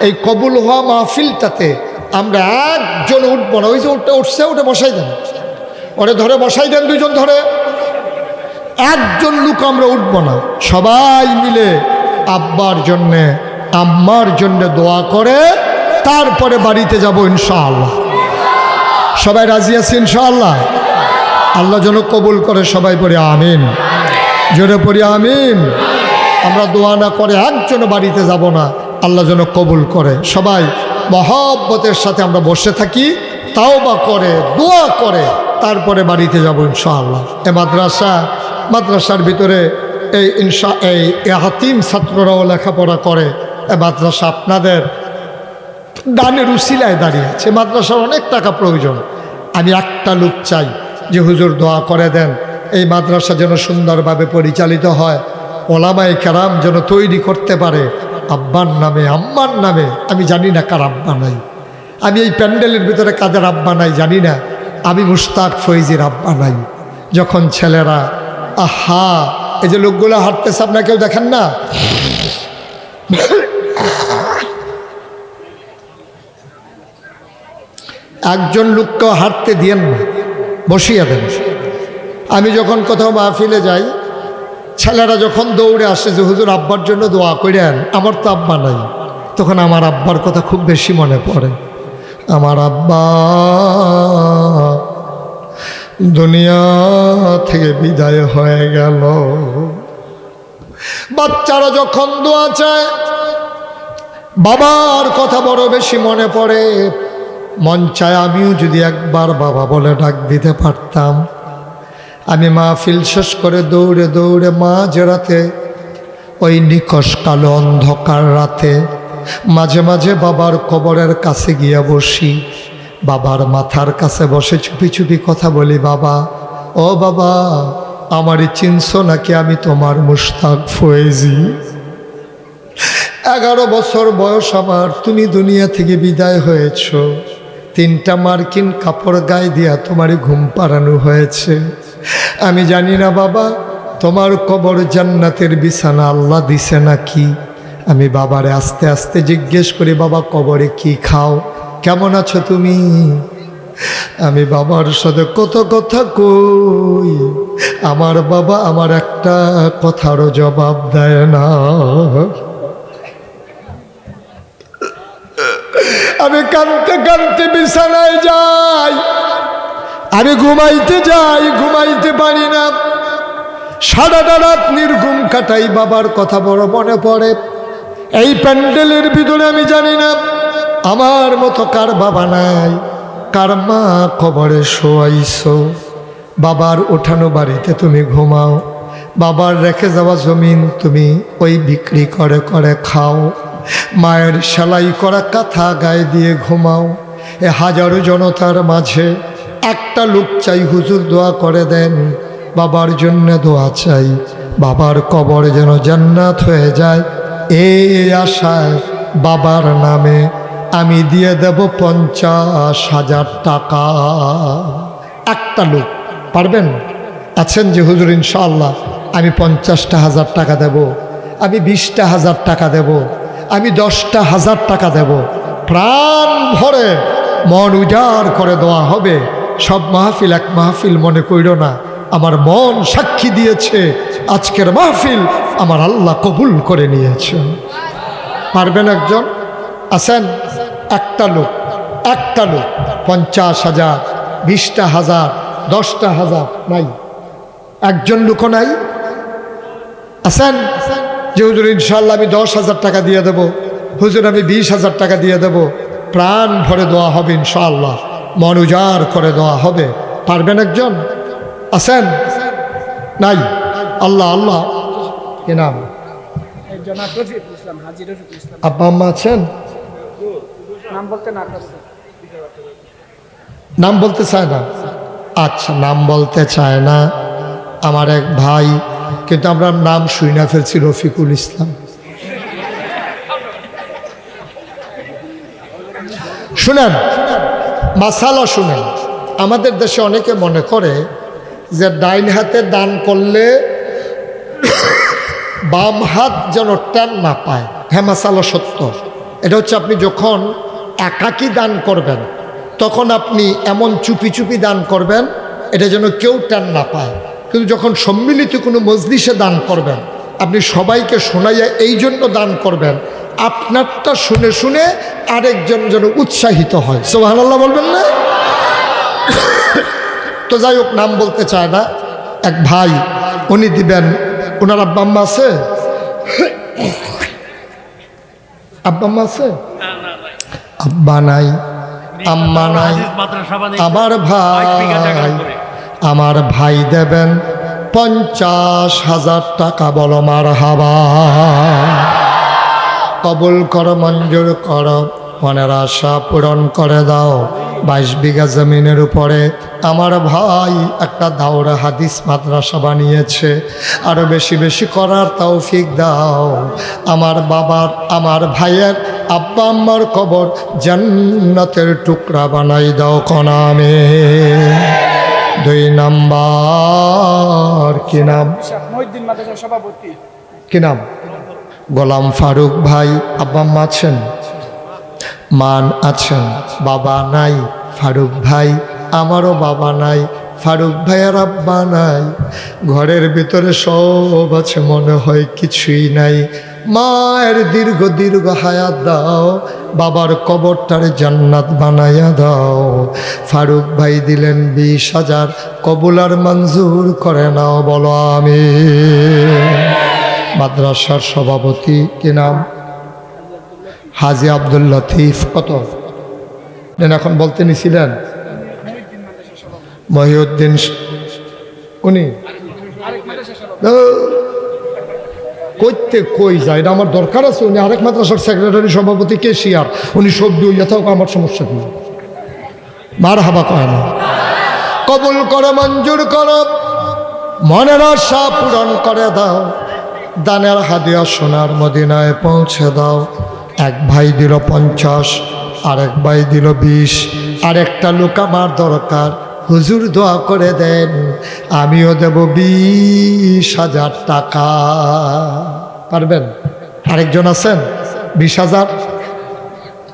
এই কবুল হওয়া মাহফিলটাতে আমরা একজন উঠবো না। ওই যে ওটা উঠছে ওটা বসাই দেন। ওরে ধরে বসাই দেন দুজন ধরে। একজন লোক আমরা উঠব না। সবাই মিলে আব্বার জন্যে, আম্মার জন্য দোয়া করে তারপরে বাড়িতে যাব ইনশাআল্লাহ। সবাই রাজি আছে ইনশাআল্লাহ? আল্লাহ যেন কবুল করে সবাই পড়ে, আমিন। জোরে পড়ি, আমিন। আমরা দোয়া না করে একজন বাড়িতে যাব না। আল্লাহ যেন কবুল করে। সবাই মহব্বতের সাথে আমরা বসে থাকি তাও বা করে, দোয়া করে, তারপরে বাড়িতে যাব ইনশাআল্লাহ। এ মাদ্রাসা, মাদ্রাসার ভিতরে এই ইনশা, এই হাতিম ছাত্ররাও লেখাপড়া করে। এ মাদ্রাসা আপনাদের দানের উসিলায় দাঁড়িয়ে আছে। মাদ্রাসার অনেক টাকা প্রয়োজন। আমি একটা লোক চাই যে হুজুর দোয়া করে দেন। এই মাদ্রাসা যেন সুন্দরভাবে পরিচালিত হয়। ওলামাই কেরাম যেন তৈরি করতে পারে। আব্বার নামে, আম্মার নামে, আমি জানি না কার আব্বা নাই। আমি এই প্যান্ডেলের ভিতরে কাদের আব্বা নাই জানি না। আমি মুস্তাক ফৈজির আব্বা নাই। যখন ছেলেরা, আহা, এই যে লোকগুলো হাঁটতেছে, আপনার কেউ দেখেন না? একজন লোককেও হাঁটতে দিয়েন বসিয়ে দেন। আমি যখন কোথাও মাহফিলে যাই ছেলেরা যখন দৌড়ে আসে যে, হুজুর, আব্বার জন্য দোয়া করেন। আমার তো আব্বা নাই। তখন আমার আব্বার কথা খুব বেশি মনে পড়ে। আমার আব্বা, দুনিয়া থেকে বিদায় হয়ে গেল। বাচ্চারা যখন দোয়া চায়, বাবার কথা বড় বেশি মনে পড়ে। মন চায় আমিও যদি একবার বাবা বলে ডাক দিতে পারতাম। আমি মাহফিল শেষ করে দৌড়ে দৌড়ে মা জেরাতে ওই নিকশ কালো অন্ধকার রাতে, মাঝে মাঝে বাবার কবরের কাছে গিয়ে বসি। বাবার মাথার কাছে বসে চুপি চুপি কথা বলি, বাবা, ও বাবা, আমারই চিনছ নাকি আমি তোমার মুস্তাক ফয়েজি? এগারো বছর বয়স আমার, তুমি দুনিয়া থেকে বিদায় হয়েছ। তিনটা মার্কিন কাপড় গায়ে দিয়া তোমারই ঘুম পাড়ানো হয়েছে। আমি জানি না বাবা, তোমার কবর জান্নাতের বিছানা আল্লাহ দিছে নাকি? আমি বাবারে আস্তে আস্তে জিজ্ঞেস করি, বাবা, কবরে কি খাও? কেমন আছো তুমি? আমি বাবার সাথে কত কথা কই? আমার বাবা আমার একটা কথারও জবাব দেয় না। আমি কানতে কানতে বিছানায় যাই। আমি ঘুমাইতে যাই, ঘুমাইতে পারি না। সারাটা রাত নির্ঘুম কাটাই বাবার কথা বড় মনে পড়ে। এই প্যান্ডেলের ভিতরে আমি জানি না, আমার মতো কার বাবা নাই, কার মা কবরে শোয়াইছ। বাবার ওঠানো বাড়িতে তুমি ঘুমাও, বাবার রেখে যাওয়া জমিন তুমি ওই বিক্রি করে করে খাও। মায়ের সেলাই করা কাঁথা গায়ে দিয়ে ঘুমাও, এ হাজারো জনতার মাঝে একটা লোক চাই, হুজুর দোয়া করে দেন, বাবার জন্য দোয়া চাই, বাবার কবর যেন জান্নাত হয়ে যায়। এই আশায় বাবার নামে আমি দিয়ে দেব পঞ্চাশ হাজার টাকা। একটা লোক, পারবেন? আছেন যে হুজুর ইনশাল্লাহ আমি পঞ্চাশটা হাজার টাকা দেব, আমি বিশটা হাজার টাকা দেব, আমি দশটা হাজার টাকা দেব। প্রাণ ভরে মন উজাড় করে দেওয়া হবে। সব মাহফিল এক মাহফিল মনে কইর না। আমার মন সাক্ষী দিয়েছে, আজকের মাহফিল আমার আল্লাহ কবুল করে নিয়েছে। পারবেন একজন? আছেন? একটা লোক একটা লোক, পঞ্চাশ হাজার, বিশটা হাজার, দশটা হাজার, নাই। একজন লোকও নাই। আছেন? যে হুজুর ইনশাল্লাহ আমি দশ হাজার টাকা দিয়ে দেব। হুজুর, আমি বিশ হাজার টাকা দিয়ে দেব। প্রাণ ভরে দেওয়া হবে ইনশাআল্লাহ। মন উজাড় করে দেওয়া হবে। পারবেন একজন? আছেন? নাই? আল্লাহ আল্লাহ। কি নাম? আব্বা আম্মা আছেন? নাম বলতে নাম বলতে চায় না? আচ্ছা নাম বলতে চায় না। আমার এক ভাই কিন্তু আমরা নাম শুই না ফেলছি রফিকুল ইসলাম। শুনেন মাসালা শুনেন। আমাদের দেশে অনেকে মনে করে যে ডাইন হাতে দান করলে বাম হাত যেন টান না পায়। হ্যাঁ মাসালা সত্য। এটা হচ্ছে আপনি যখন একাকী দান করবেন, তখন আপনি এমন চুপি চুপি দান করবেন, এটা যেন কেউ টান না পায়। কিন্তু যখন সম্মিলিত কোনো মজলিসে দান করবেন, আপনি সবাইকে শোনাইয়া এই জন্য দান করবেন আপনারটা শুনে শুনে আরেকজন যেন উৎসাহিত হয়। সোহানাল্লাহ বলবেন না? তো যাই হোক, নাম বলতে চায় না। এক ভাই, উনি দিবেন। ওনার আব্বা আম্মা আছে? আব্বা আম্মা আছে? আব্বা নাই, আম্মা নাই। আমার ভাই আমার ভাই দেবেন পঞ্চাশ হাজার টাকা বলো মার হাবা কবুল কর মঞ্জুর কর মনের আশা পূরণ করে দাও। বাইশ বিঘা জমিনের উপরে আমার ভাই একটা দাওরা হাদিস মাদ্রাসা বানিয়েছে। আরও বেশি বেশি করার তৌফিক দাও। আমার বাবার আমার ভাইয়ের আব্বা আম্মার কবর জান্নাতের টুকরা বানাই দাও কনামে। দুই নাম্বার কি নাম? সভাপতি। কি নাম? গোলাম ফারুক ভাই, আব্বা আম্মা আছেন? মান আছেন? বাবা নাই? ফারুক ভাই, আমারও বাবা নাই। ফারুক ভাইয়ের আব্বা নাই। ঘরের ভিতরে সব আছে, মনে হয় কিছুই নাই। মায়ের দীর্ঘ দীর্ঘ হায়াত দাও, বাবার কবরটার জান্নাত বানাইয়া দাও। ফারুক ভাই দিলেন বিশ হাজার কবুলার মঞ্জুর করে নাও, বলো আমি মাদ্রাসার সভাপতি কি নাম? হাজি আব্দুল লতিফ কত? এখন বলতে নিছিলেন? মহিউদ্দিন উনি? কইতে কই যায়? এটা আমার দরকার আছে। উনি আরেক মাদ্রাসার সেক্রেটারি সভাপতি, কে শিয়ার? উনি হইয়া থাক আমার সমস্যা কি? মার হাবা কয় না? কবুল করে, মঞ্জুর করো। মনের আশা পূরণ করে দাও। দানের হাদিয়া সোনার মদিনায় পৌঁছে দাও। এক ভাই দিল পঞ্চাশ, আরেক ভাই দিল বিশ, আরেকটা লোক আমার দরকার, হুজুর দোয়া করে দেন, আমিও দেব বিশ হাজার টাকা। পারবেন? আরেকজন আছেন? বিশ হাজার?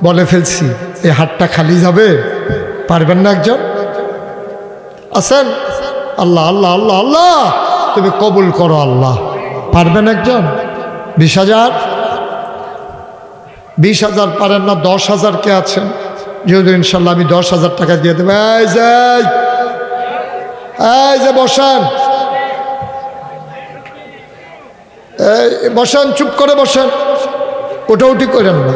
বলে ফেলছি এই হাটটা খালি যাবে? পারবেন না একজন? আছেন? আল্লাহ আল্লাহ আল্লাহ আল্লাহ! তুমি কবুল করো আল্লাহ। পারবেন একজন? বিশ হাজার? বিশ হাজার পারেন না, দশ হাজার কে আছেন? যেহেতু ইনশাল্লাহ আমি দশ হাজার টাকা দিয়ে দেবো। এই যে এই যে বসান। বসান, চুপ করে বসেন। ওটা উঠি করেন না।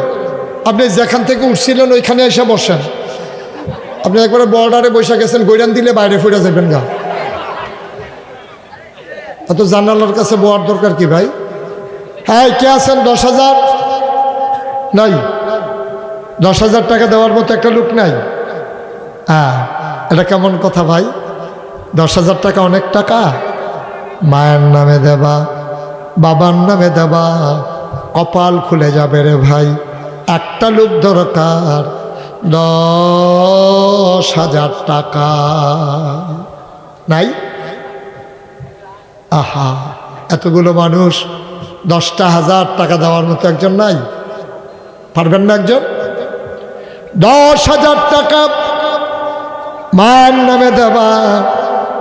আপনি যেখান থেকে উঠছিলেন, ওইখানে এসে বসেন। আপনি একবারে বর্ডারে বসে গেছেন গৈরান দিলে বাইরে ফুরে যাবেন গা। অত জানালার কাছে বওয়ার দরকার কি ভাই? হ্যাঁ কে আছেন? দশ হাজার? নাই। দশ হাজার টাকা দেওয়ার মতো একটা লোক নাই। হ্যাঁ এটা কেমন কথা ভাই? দশ হাজার টাকা অনেক টাকা। মায়ের নামে দেবা, বাবার নামে দেবা, কপাল খুলে যাবে রে ভাই। একটা লোক দরকার, দশ হাজার টাকা। নাই? আহা, এতগুলো মানুষ দশটা হাজার টাকা দেওয়ার মতো একজন নাই। পারবেন না একজন? দশ হাজার টাকা মায়ের নামে দেবা,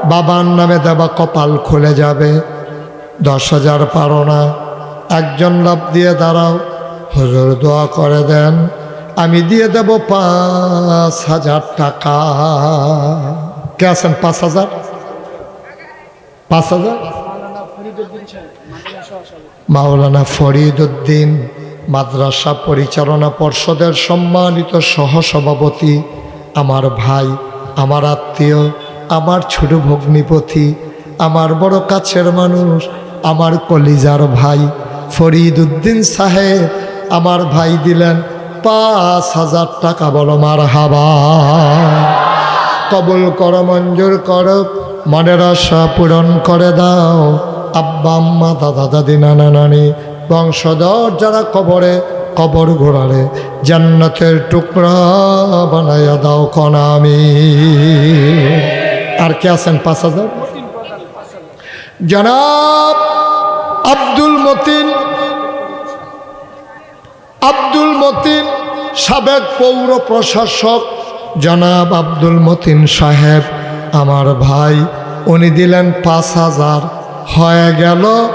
বাবার নামে দেবা, কপাল খুলে যাবে। দশ হাজার পারো না। একজন লাভ দিয়ে দাঁড়াও, হুজুর দোয়া করে দেন, আমি দিয়ে দেব পাঁচ হাজার টাকা। কে আছেন পাঁচ হাজার? পাঁচ হাজার? মাওলানা ফরিদুদ্দিন মাদ্রাসা পরিচালনা পর্ষদের সম্মানিত সহসভাপতি, আমার ভাই, আমার আত্মীয়, আমার ছোট ভগ্নিপতি, আমার বড় কাছের মানুষ, আমার কলিজার ভাই ফরিদ উদ্দিন সাহেব, আমার ভাই দিলেন পাঁচ হাজার টাকা বলো মার হাবা কবল কর, মঞ্জুর কর মনের আশা পূরণ করে দাও। আব্বা, আম্মা, দাদা, দাদি, নানা, নানি, বংশধর যারা কবরে, কবর ঘোরালে জান্নাতের টুকরা বানাইয়া দাও কনামি আর কে আছেন? পাঁচ হাজার? জনাব আব্দুল মতিন আব্দুল মতিন, সাবেক পৌর প্রশাসক জনাব আব্দুল মতিন সাহেব। আমার ভাই, উনি দিলেন পাঁচ হাজার। হয়ে গেল,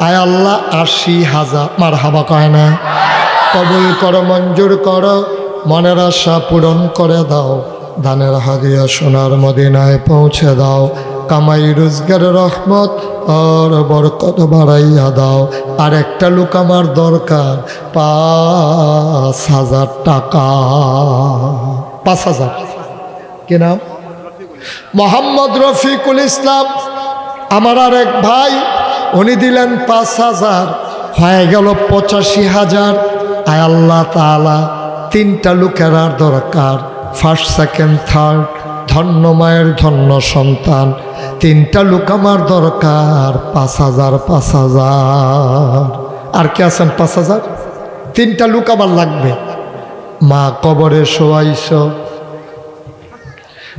আয় আল্লাহ, আশি হাজার। মার হাবা কয় না? কবুল করো, মঞ্জুর করো, মনের আশা পূরণ করে দাও। ধানের হাদিয়া সোনার মদিনায় পৌঁছে দাও। কামাই রোজগার, রহমত আর বরকত বাড়াইয়া দাও। আর একটা লোক আমার দরকার, পাঁচ হাজার টাকা। পাঁচ হাজার। কি নাম? মোহাম্মদ রফিকুল ইসলাম, আমার আর এক ভাই, উনি দিলেন পাঁচ হাজার। হয়ে গেল পঁচাশি হাজার। আয় আল্লাহ তালা তিনটা লোকের আর দরকার। ফার্স্ট সেকেন্ড থার্ড ধন্য মায়ের ধন্য সন্তান। তিনটা লোক আমার দরকার, পাঁচ হাজার পাঁচ হাজার। আর কে আছেন পাঁচ হাজার? তিনটা লোক আমার লাগবে। মা কবরে শোয়াইছ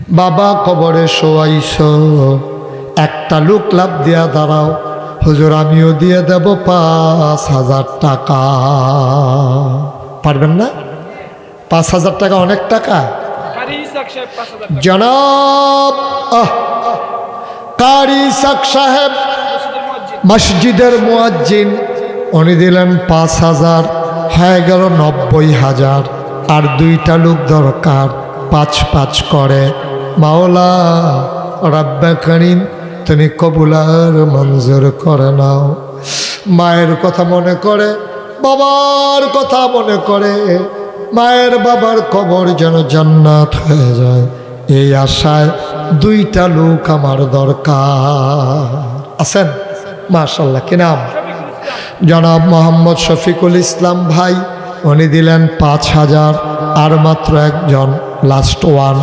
বাবা কবরে শোয়াইছ। একটা লোক লাভ দিয়া দাঁড়াও। হুজুর আমিও দিয়ে দেব পাঁচ হাজার টাকা। পারবেন না? পাঁচ হাজার টাকা অনেক টাকা? জনাব কারি সাক সাহেব মসজিদের মসজিদের মুয়াজ্জিন উনি দিলেন পাঁচ হাজার। হয়ে গেল নব্বই হাজার। আর দুইটা লোক দরকার পাঁচ পাঁচ করে। মাওলা, রাব্বা করিম তুমি কবুলার মঞ্জুর করে নাও। মায়ের কথা মনে করে, বাবার কথা মনে করে, মায়ের বাবার কবর যেন জান্নাত হয়ে যায়। এই আশায় দুইটা লোক আমার দরকার। আছেন? মাশাল্লাহ কি নাম? জনাব মোহাম্মদ শফিকুল ইসলাম ভাই, উনি দিলেন পাঁচ হাজার আর মাত্র একজন লাস্ট ওয়ান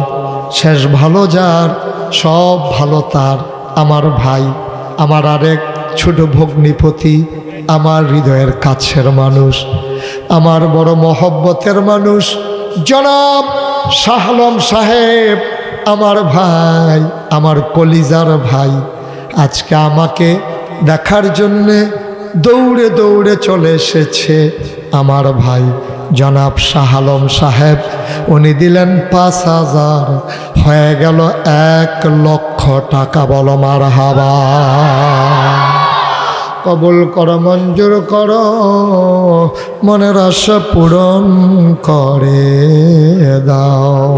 শেষ ভালো যার, সব ভালো তার। আমার ভাই, আমার আরেক ছোট ভগ্নিপতি, আমার হৃদয়ের কাছের মানুষ, আমার বড় মহব্বতের মানুষ। জনাব শাহলম সাহেব, আমার ভাই, আমার কলিজার ভাই, আজকে আমাকে দেখার জন্যে দৌড়ে দৌড়ে চলে এসেছে আমার ভাই। জনাব শাহ আলম সাহেব, উনি দিলেন পাঁচ হাজার। হয়ে গেল এক লক্ষ টাকা, বল মার হাবা কবুল কর, মঞ্জুর কর, মনের আশা পূরণ করে দাও।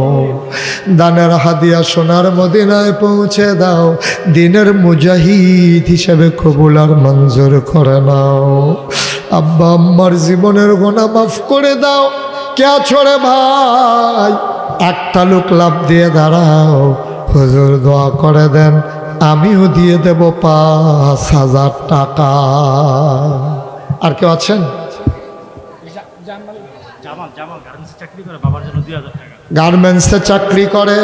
দানের হাদিয়া সোনার মদিনায় পৌঁছে দাও, দিনের মুজাহিদ হিসেবে কবুল আর মঞ্জুর করে নাও। আব্বা আম্মার জীবনের গোনা মাফ করে দাও। কে ছড়ে ভাই? একটা লোক লাভ দিয়ে দাঁড়াও। হুজুর দোয়া করে দেন, আমিও দিয়ে দেব পাঁচ হাজার টাকা। আর কেউ আছেন? গার্মেন্টসে চাকরি করে,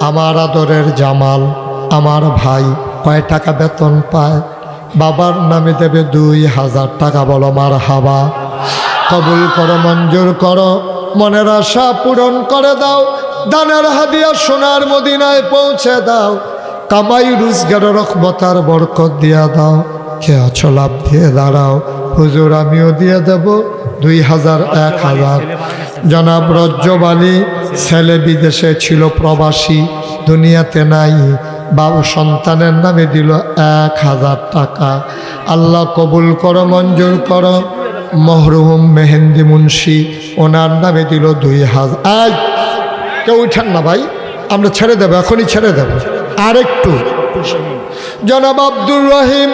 আমার আদরের জামাল, আমার ভাই কয় টাকা বেতন পায়? বাবার নামে দেবে দুই হাজার টাকা বলো মার হাবা কবুল করো, মঞ্জুর করো, মনের আশা পূরণ করে দাও, দানের হাদিয়া সোনার মদিনায় পৌঁছে দাও, কামাই, রোজগার রকমতার বরকত দিয়া দাও। কে আছো লাভ দিয়ে দাঁড়াও? হুজুর, আমিও দিয়ে দেব দুই হাজার, এক হাজার। জনাব রজ্জবালি ছেলে বিদেশে ছিল প্রবাসী, দুনিয়াতে নাই, বাবু সন্তানের নামে দিল এক হাজার টাকা। আল্লাহ কবুল করো, মঞ্জুর করো। মহরুম মেহেন্দি মুন্সি, ওনার নামে দিল দুই হাজার। কেউ উঠান না ভাই, আমরা ছেড়ে দেবো, এখনই ছেড়ে দেবো। আর একটু জনাব আব্দুর রহিম,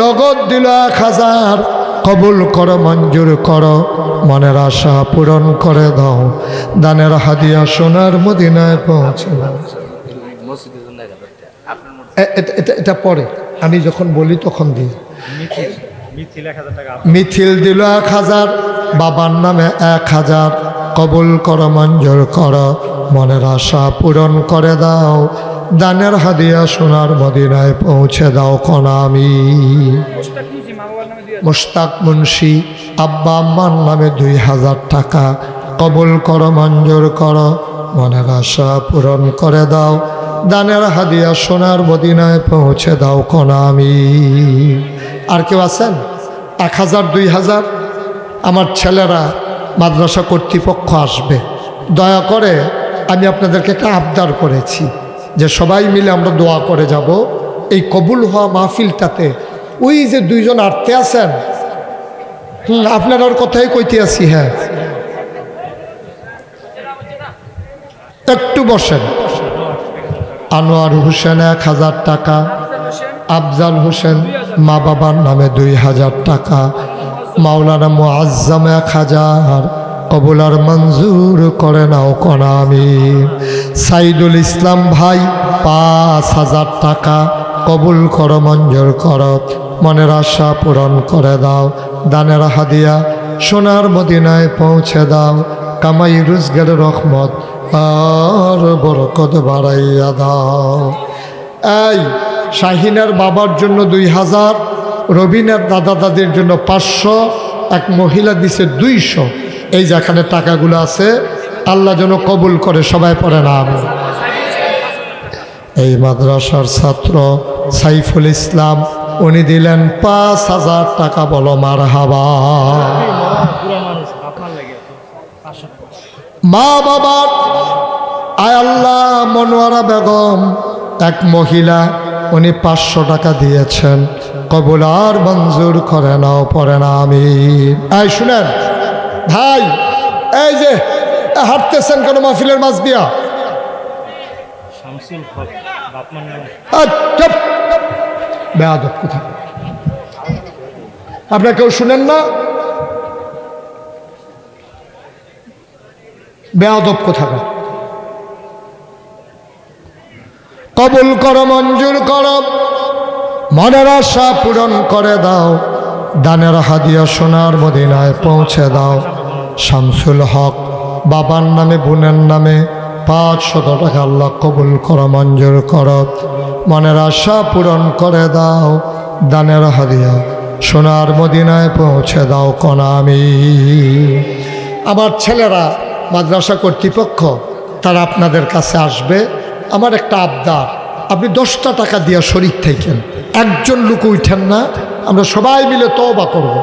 নগদ দিল এক হাজার। কবুল করো, মঞ্জুর করো। মনের আশা পূরণ করে দাও। দানের হাদিয়া সোনার মদিনায় পৌঁছে এটা- পরে। আমি যখন বলি তখন দিই। মিথিল দিল এক হাজার বাবার নামে এক হাজার। কবুল কর মঞ্জুর কর মনের আশা পূরণ করে দাও। দানের হাদিয়া সোনার মদিনায় পৌঁছে দাও কনামি। মুশতাক মুন্সি, আব্বা আম্মার নামে দুই হাজার টাকা। কবুল কর, মঞ্জুর কর, মনের আশা পূরণ করে দাও। দানের হাদিয়া সোনার মদিনায় পৌঁছে দাও কনামি। আর কেউ আছেন? এক হাজার, দুই হাজার? আমার ছেলেরা মাদ্রাসা কর্তৃপক্ষ আসবে। দয়া করে আমি আপনাদেরকে একটা আবদার করেছি যে সবাই মিলে আমরা দোয়া করে যাব। এই কবুল হওয়া মাহফিলটাতে ওই যে দুইজন আটতে আছেন, হুম, আপনার কথাই কইতে আছি হ্যাঁ। একটু বসেন। আনোয়ার হোসেন এক হাজার টাকা, আফজাল হোসেন মা বাবার নামে দুই হাজার টাকা, মাওলানা মুআজ্জাম এক হাজার, কবুলার মঞ্জুর করে নাও কনা আমি সাইদুল ইসলাম ভাই, পাঁচ হাজার টাকা, কবুল কর, মঞ্জুর কর। মনের আশা পূরণ করে দাও। দানের হাদিয়া সোনার মদিনায় পৌঁছে দাও। কামাই রুজগার, রহমত আর বরকত বাড়াইয়া দাও। এই শাহিনের বাবার জন্য দুই হাজার, রবিনের দাদা দাদির জন্য পাঁচশো, এক মহিলা দিছে দুইশো। এই যেখানে টাকাগুলো আছে, আল্লাহ যেন কবুল করে, সবাই পড়ে না আমি। এই মাদ্রাসার ছাত্র সাইফুল ইসলাম উনি দিলেন পাঁচ হাজার টাকা বলো মার হাবা মা বাবার আয় আল্লাহ মনোয়ারা বেগম এক মহিলা উনি পাঁচশো টাকা দিয়েছেন। কবুল আর মঞ্জুর করে নাও পরে না আমি। এই শুনেন ভাই এই যে হাঁটতেছেন কেন মাহফিলের মাছ দিয়া? বেয়াদব কোথা। আপনার কেউ শুনেন না? বেয়াদব কোথা কবুল করো, মঞ্জুর করো। মনের আশা পূরণ করে দাও। দানের হাদিয়া সোনার মদিনায় পৌঁছে দাও। শামসুল হক বাবার নামে, বোনের নামে পাঁচ শত টাকা আল্লাহ কবুল করো, মঞ্জুর করো। মনের আশা পূরণ করে দাও, দানের হাদিয়া সোনার মদিনায় পৌঁছে দাও কনা আমি আমার ছেলেরা মাদ্রাসা কর্তৃপক্ষ, তারা আপনাদের কাছে আসবে। আমার একটা আবদার, আপনি দশটা টাকা দিয়া শরীর থাকেন। একজন লোক উঠেন না, আমরা সবাই মিলে তওবা করব।